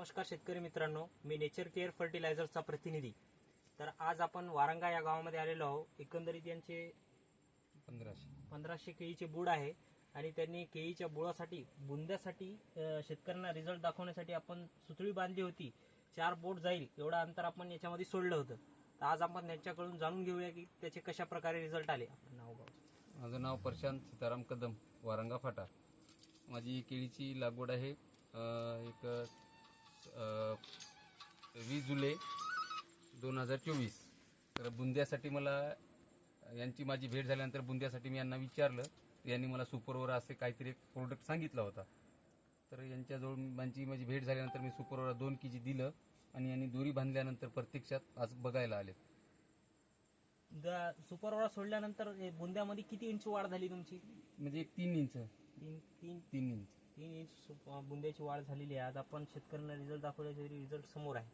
नमस्कार शेतकरी मित्रांनो मी नेचर केअर फर्टिलायझरचा प्रतिनिधी. तर आज आपण वारंगा या गावामध्ये आलेलो आहोत. एकंदरीत यांचे पंधराशे. पंधराशे केळीचे बुड आहे आणि त्यांनी केळीच्या बुडासाठी बुंद्यासाठी अ, शेतकऱ्यांना रिझल्ट दाखवण्यासाठी आपण सुतळी बांधली होती. चार बोट जाईल एवढं अंतर आपण याच्यामध्ये सोडलं होतं. तर आज आपण त्यांच्याकडून जाणून घेऊया की त्याचे कशा प्रकारे रिझल्ट आले. आपण नाव गाव. माझं नाव प्रशांत सीताराम कदम वारंगा फाटा. माझी केळीची लागवड आहे अं, एक जुलै दोन हजार चोवीस. तर बुंद्यासाठी मला यांची माझी भेट झाल्यानंतर बुंद्यासाठी मी यांना विचारलं. यांनी मला सुपरवर असे काहीतरी एक प्रोडक्ट सांगितला होता. तर यांच्याजवळ माझी माझी भेट झाल्यानंतर मी सुपरवर दोन के जी दिलं आणि यांनी दोरी बांधल्यानंतर प्रत्यक्षात आज बघायला आले सुपरवर सोडल्यानंतर हे बुंद्यामध्ये किती इंच वाढ झाली तुमची? म्हणजे एक तीन इंच तीन तीन तीन इंच तीन इंच बुंद्याची वाढ झालेली आहे. आज आपण शेतकऱ्यांना रिझल्ट दाखवल्याचे रिझल्ट समोर आहे.